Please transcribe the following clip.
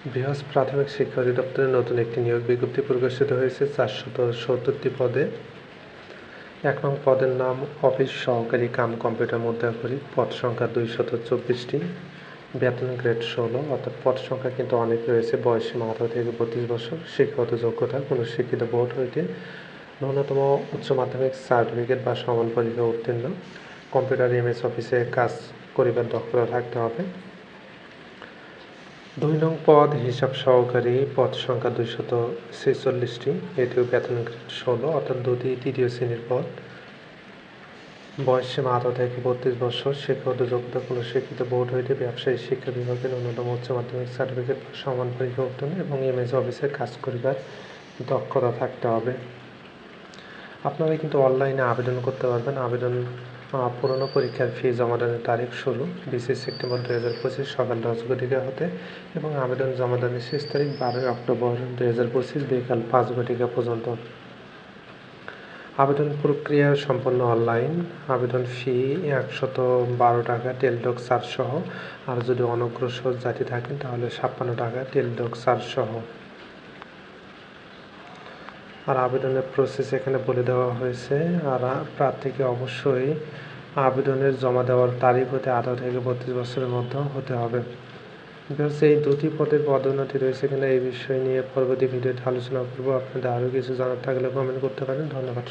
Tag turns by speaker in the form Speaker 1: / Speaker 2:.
Speaker 1: বৃহস্প প্রাথমিক শিক্ষা অধিদপ্তরের নতুন একটি নিয়োগ বিজ্ঞপ্তি প্রকাশিত হয়েছে চারশত সত্তরটি পদে। এক নং পদের নাম অফিস সহকারী কাম কম্পিউটার মুদ্রাকরি পদ সংখ্যা দুইশত চব্বিশটি, বেতন গ্রেড ষোলো, অর্থাৎ পদ সংখ্যা কিন্তু অনেক রয়েছে বয়সীমা আঠারো থেকে বত্রিশ বছর, শিক্ষাগত যোগ্যতা, কোনো শিক্ষিত বোর্ড হইতে ন্যূনতম উচ্চ মাধ্যমিক সার্টিফিকেট বা সমান পরীক্ষা উত্তীর্ণ, কম্পিউটার, এমএস অফিসে কাজ করিবার দক্ষতা থাকতে হবে। দুই নং পদ হিসাব সহকারী পদ সংখ্যা দুইশত ছেচল্লিশটি। এটিও বেতন ষোলো, অর্থাৎ দুটি তৃতীয় শ্রেণির পদ। বয়স আঠারো থেকে বত্রিশ বছর শিক্ষাগত যোগ্যতা কোনো শিক্ষিত বোর্ড হইতে ব্যবসায়ী শিক্ষা বিভাগের অন্যতম উচ্চ মাধ্যমিক সার্টিফিকেট সমান পরীক্ষা উত্তীর্ণ এবং এমএস অফিসে কাজ করিবার দক্ষতা থাকতে হবে। আপনারা কিন্তু অনলাইনে আবেদন করতে পারবেন। আবেদন পুরনো পরীক্ষার ফি জমা জমাদানের তারিখ ষোলো বিশে সেপ্টেম্বর দু হাজার পঁচিশ, সকাল দশ ঘটিকা হতে এবং আবেদন জমা জমাদানের শেষ তারিখ বারোই অক্টোবর দু হাজার পঁচিশ, বিকাল পাঁচ ঘটিকা পর্যন্ত। আবেদন প্রক্রিয়া সম্পন্ন অনলাইন আবেদন ফি একশত বারো টাকা, টেলডক চার্জ সহ। আর যদি অনগ্রসর জাতি থাকেন তাহলে ছাপ্পান্ন টাকা, টেলডক চার্জ সহ। আর আবেদনের প্রসেস এখানে বলে দেওয়া হয়েছে। আর প্রার্থীকে অবশ্যই আবেদনের জমা দেওয়ার তারিখ হতে আঠারো থেকে বত্রিশ বছরের মধ্যে হতে হবে। বিকজ এই দুটি পদের পদোন্নতি রয়েছে কিনা এই বিষয় নিয়ে পরবর্তী ভিডিওতে আলোচনা করব। আপনাদের আরও কিছু জানার থাকলে কমেন্ট করতে পারেন। ধন্যবাদ।